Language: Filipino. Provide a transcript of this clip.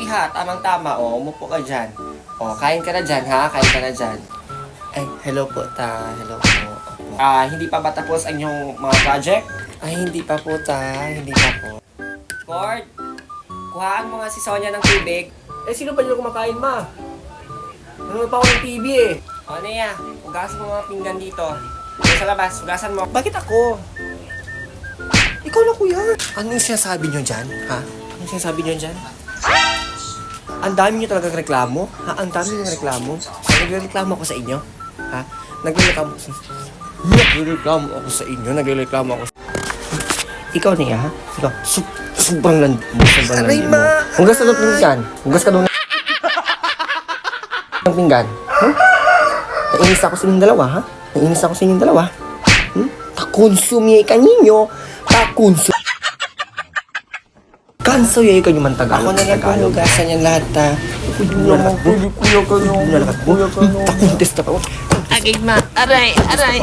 iha, tamang-tama. O, umupo ka dyan. O, kain ka na dyan, ha? Kain ka na dyan. Ay, hello po, ta. Hello po. Ah, hindi pa ba tapos ang inyong mga project? Ay, hindi pa po, ta. Hindi pa po. Ford, kuhaan mo nga si Sonia ng tubig. Eh, sino ba yung kumakain, ma? Nanonood pa ako ng TV eh. O, Nea, hugasan mo mga pinggan dito. Dito sa labas, hugasan mo. Bakit ako? Ikaw na kuya. Ano yung sinasabi nyo dyan? Ha? Ano yung sinasabi nyo dyan? Ang dami nyo talagang reklamo? Ha? Ang dami nyo reklamo? Nagreklamo ako sa inyo? Ha? Nagreklamo ako sa... Nagreklamo ako sa inyo? Nagreklamo ako sa... Ikaw niya, ha? Ikaw, su sobrang land mo, sobrang landi mo. Hugas ka doon pinggan. Hugas ka doon ng pinggan. Huh? Nainis ako sa inyong dalawa, ha? Nainis ako sa inyong dalawa. Hmm? Takonsumi ka ninyo. Takonsumi. Kanso yay kanyo man Tagalog. Ako na lang hugasan yan lahat, ha? Kuya naman, kuya, kuya ka nyo. Kuya ka nyo. Takuntes na pa. Agay ma, aray, aray.